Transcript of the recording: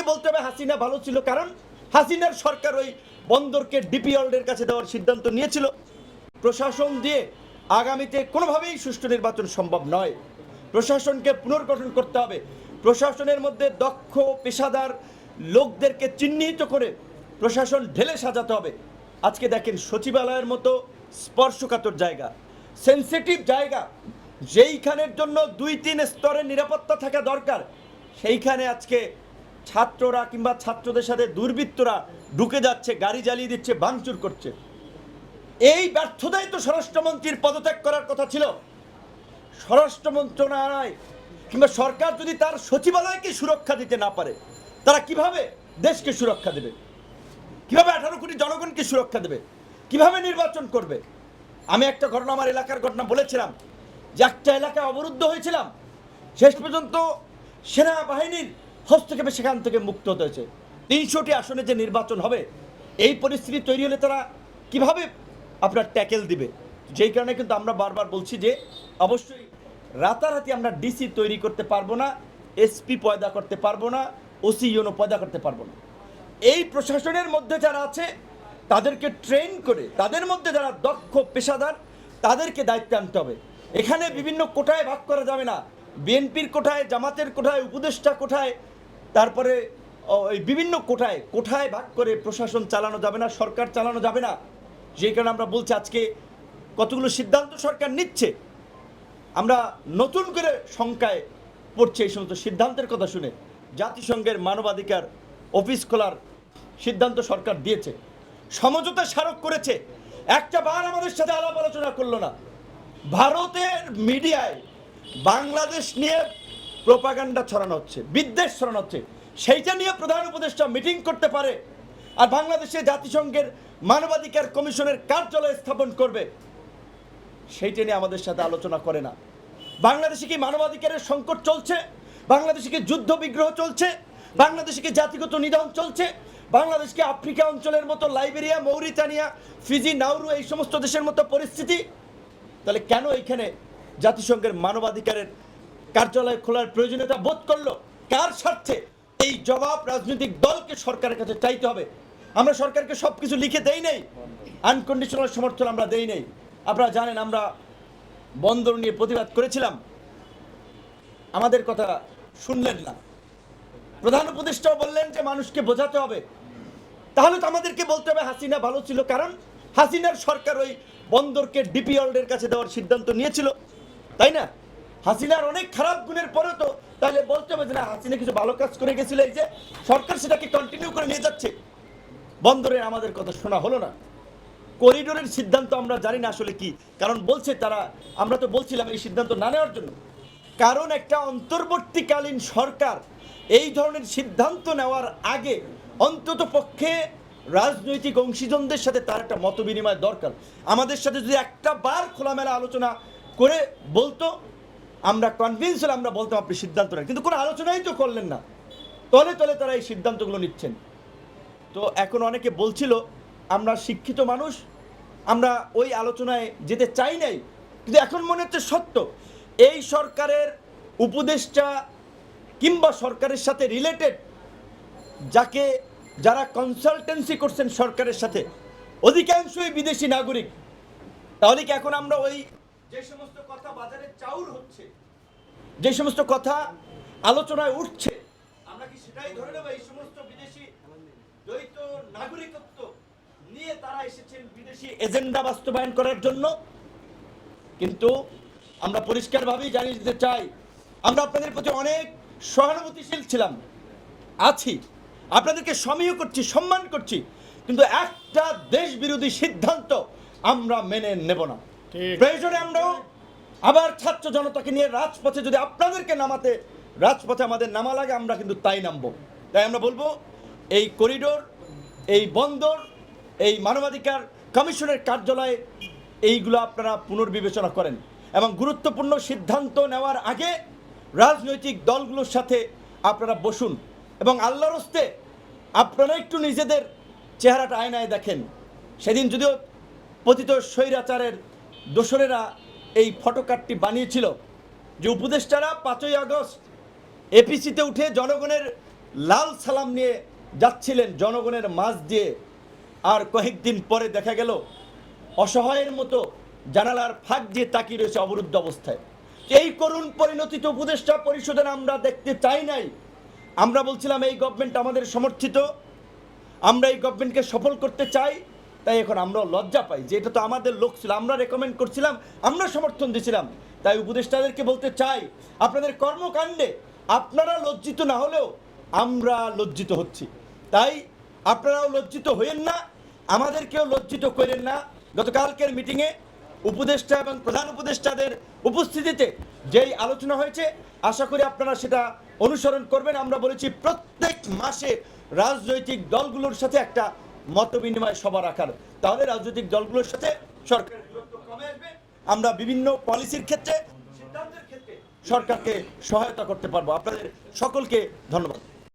আমাদেরকে বলতে হবে হাসিনা ভালো ছিল কারণ হাসিনার সরকার ওই বন্দরকে ডিপিওয়ার্ল্ডের কাছে দেওয়ার সিদ্ধান্ত নিয়েছিল। প্রশাসন দিয়ে আগামীতে কোনোভাবেই সুষ্ঠু নির্বাচন সম্ভব নয়। প্রশাসনকে পুনর্গঠন করতে হবে। প্রশাসনের মধ্যে দক্ষ পেশাদার লোকদেরকে চিহ্নিত করে প্রশাসন ঢেলে সাজাতে হবে। আজকে দেখেন সচিবালয়ের মতো স্পর্শকাতর জায়গা সেন্সিটিভ জায়গা, যেইখানের জন্য দুই তিন স্তরের নিরাপত্তা থাকা দরকার, সেইখানে আজকে ছাত্ররা কিংবা ছাত্রদের সাথে দুর্বৃত্তরা ঢুকে যাচ্ছে, গাড়ি জ্বালিয়ে দিচ্ছে, ভাঙচুর করছে। এই ব্যর্থতাই তো স্বরাষ্ট্রমন্ত্রীর পদত্যাগ করার কথা ছিল। স্বরাষ্ট্র মন্ত্রণালয় কিংবা সরকার যদি তার সচিবালয়কে সুরক্ষা দিতে না পারে, তারা কীভাবে দেশকে সুরক্ষা দেবে? কীভাবে আঠারো কোটি জনগণকে সুরক্ষা দেবে? কীভাবে নির্বাচন করবে? আমি একটা ঘটনা আমার এলাকার ঘটনা বলেছিলাম, যে একটা এলাকায় অবরুদ্ধ হয়েছিলাম। শেষ পর্যন্ত সেনাবাহিনীর হস্তক্ষেপে সেখান থেকে মুক্ত হতে হয়েছে। তিনশোটি আসনে যে নির্বাচন হবে, এই পরিস্থিতি তৈরি হলে তারা কীভাবে আপনার ট্যাকেল দিবে? যেই কারণে কিন্তু আমরা বারবার বলছি যে, অবশ্যই রাতারাতি আমরা ডিসি তৈরি করতে পারব না এসপি পয়দা করতে পারব না ওসি ইউনো পয়দা করতে পারব না। এই প্রশাসনের মধ্যে যারা আছে, তাদেরকে ট্রেন করে, তাদের মধ্যে যারা দক্ষ পেশাদার, তাদেরকে দায়িত্ব আনতে হবে। এখানে বিভিন্ন কোটায় ভাগ করা যাবে না। বিএনপির কোঠায়, জামাতের কোঠায়, উপদেষ্টা কোঠায় তারপরে বিভিন্ন কোঠায় কোঠায় ভাগ করে প্রশাসন চালানো যাবে না, সরকার চালানো যাবে না। যেই কারণে আমরা বলছি আজকে কতগুলো সিদ্ধান্ত সরকার নিচ্ছে। আমরা নতুন করে শঙ্কায় পড়ছে এই সমস্ত সিদ্ধান্তের কথা শুনে। জাতিসংঘের মানবাধিকার অফিস খোলার সিদ্ধান্ত সরকার দিয়েছে। সমঝোতা স্মারক করেছে। একটা বার আমাদের সাথে আলাপ আলোচনা করল না। ভারতের মিডিয়ায় বাংলাদেশ নিয়ে প্রোপাগান্ডা ছড়ানো হচ্ছে, বিদ্বেষ ছড়ানো হচ্ছে। সেইটা নিয়ে প্রধান উপদেষ্টা মিটিং করতে পারে। আর বাংলাদেশে জাতিসংঘের মানবাধিকার কমিশনের কার্যালয় স্থাপন করবে। সেইটা নিয়ে আমাদের সাথে আলোচনা করে না। বাংলাদেশে কি মানবাধিকারের সংকট চলছে? বাংলাদেশে কি যুদ্ধ বিগ্রহ চলছে? বাংলাদেশে কি জাতিগত নিধন চলছে? বাংলাদেশকে আফ্রিকা অঞ্চলের মতো লাইবেরিয়া, মৌরিতানিয়া, ফিজি, নাউরু এই সমস্ত দেশের মতো পরিস্থিতি? তাহলে কেন এখানে জাতিসংঘের মানবাধিকারের কার্যালয় খোলার প্রয়োজনীয়তা বোধ করল। কার স্বার্থে? এই জবাব রাজনৈতিক দলকে সরকারের কাছে চাইতে হবে। আমরা সরকারকে সব কিছু লিখে দেই নাই। আনকন্ডিশনাল সমর্থন আমরা দেই নাই। আপনারা জানেন, আমরা বন্দর নিয়ে প্রতিবাদ করেছিলাম। আমাদের কথা শুনলেন না। প্রধান উপদেষ্টাও বললেন যে, মানুষকে বোঝাতে হবে। তাহলে তো আমাদেরকে বলতে হবে, হাসিনা ভালো ছিল। কারণ হাসিনার সরকার ওই বন্দরকে ডিপিওয়ার্ল্ডের কাছে দেওয়ার সিদ্ধান্ত নিয়েছিল। তাই না? হাসিনার অনেক খারাপ গুণের পরে তো তাহলে বলতে হবে যে না, হাসিনা কিছু ভালো কাজ করে গেছিল, এই যে সরকার সেটাকে কন্টিনিউ করে নিয়ে যাচ্ছে। বন্দরে আমাদের কথা শোনা হলো না। করিডোরের সিদ্ধান্ত আমরা জানি না আসলে কি, কারণ বলছে তারা, আমরা তো বলছিলাম এই সিদ্ধান্ত না নেওয়ার জন্য। কারণ একটা অন্তর্বর্তীকালীন সরকার এই ধরনের সিদ্ধান্ত নেওয়ার আগে অন্তত পক্ষে রাজনৈতিক অংশীজনদের সাথে তার একটা মত বিনিময় দরকার। আমাদের সাথে যদি একটা বার খোলামেলা আলোচনা করে বলতো আমরা কনভিন্স হলে আমরা বলতাম আপনি সিদ্ধান্ত নেন কিন্তু কোনো আলোচনাই তো করলেন না। তলে তলে তারা এই সিদ্ধান্তগুলো নিচ্ছেন। তো এখন অনেকে বলছিল, আমরা শিক্ষিত মানুষ, আমরা ওই আলোচনায় যেতে চাই নাই। কিন্তু এখন মনে হচ্ছে সত্য। এই সরকারের উপদেষ্টা কিংবা সরকারের সাথে রিলেটেড যাকে যারা কনসালটেন্সি করছেন সরকারের সাথে, অধিকাংশই বিদেশি নাগরিক। তাহলে কি এখন আমরা ওই যে সমস্ত কথা বাজারে চাউর হচ্ছে যে সমস্ত কথা আলোচনায় উঠছে আমরা কি সেটাই ধরে নেব এই সমস্ত বিদেশি দ্বৈত নাগরিকত্ব নিয়ে তারা এসেছেন বিদেশি এজেন্ডা বাস্তবায়ন করার জন্য কিন্তু আমরা পরিষ্কারভাবেই জানিয়ে দিতে চাই আমরা আপনাদের প্রতি অনেক সহানুভূতিশীল ছিলাম আছি আপনাদেরকে সমীহ করছি সম্মান করছি কিন্তু একটা দেশ বিরোধী সিদ্ধান্ত আমরা মেনে নেব না। প্রয়োজনে আমরাও আবার ছাত্র জনতাকে নিয়ে রাজপথে যদি আপনাদেরকে নামাতে, রাজপথে আমাদের নামা লাগে, আমরা কিন্তু তাই নামবো। তাই আমরা বলব, এই করিডোর, এই বন্দর, এই মানবাধিকার কমিশনের কার্যালয়ে এইগুলো আপনারা পুনর্বিবেচনা করেন এবং গুরুত্বপূর্ণ সিদ্ধান্ত নেওয়ার আগে রাজনৈতিক দলগুলোর সাথে আপনারা বসুন এবং আল্লাহর হস্তে আপনারা একটু নিজেদের চেহারাটা আয়নায় দেখেন। সেদিন যদিও পতিত স্বৈরাচারের দোসরেরা এই ফটোকার্ডটি বানিয়েছিল যে উপদেষ্টারা পাঁচই আগস্ট এপিসিতে উঠে জনগণের লাল সালাম নিয়ে যাচ্ছিলেন, জনগণের মাঝ দিয়ে। আর কয়েকদিন পরে দেখা গেল, অসহায়ের মতো জানালার ফাঁক দিয়ে তাকিয়ে রয়েছে অবরুদ্ধ অবস্থায়। এই করুণ পরিণতিত উপদেষ্টা পরিষদের আমরা দেখতে চাই নাই। আমরা বলছিলাম, এই গভর্নমেন্ট আমাদের সমর্থিত। আমরা এই গভর্নমেন্টকে সফল করতে চাই। তাই এখন আমরা লজ্জা পাই যে এটা তো আমাদের লোক ছিল। আমরা রেকমেন্ড করছিলাম, আমরা সমর্থন দিয়েছিলাম তাই উপদেষ্টাদেরকে বলতে চাই, আপনাদের কর্মকাণ্ডে আপনারা লজ্জিত না হলেও আমরা লজ্জিত হচ্ছি। তাই আপনারাও লজ্জিত হইয়েন না, আমাদেরকেও লজ্জিত করেন না। গতকালকের মিটিংয়ে উপদেষ্টা এবং প্রধান উপদেষ্টাদের উপস্থিতিতে যেই আলোচনা হয়েছে, আশা করি আপনারা সেটা অনুসরণ করবেন। আমরা বলেছি, প্রত্যেক মাসে রাজনৈতিক দলগুলোর সাথে একটা মত বিনিময় সভা রাখার তাহলে রাজনৈতিক দলগুলোর সাথে সরকারের দূরত্ব কমে আসবে। আমরা বিভিন্ন পলিসির ক্ষেত্রে সিদ্ধান্তের ক্ষেত্রে সরকারকে সহায়তা করতে পারব। আপনাদের সকলকে ধন্যবাদ।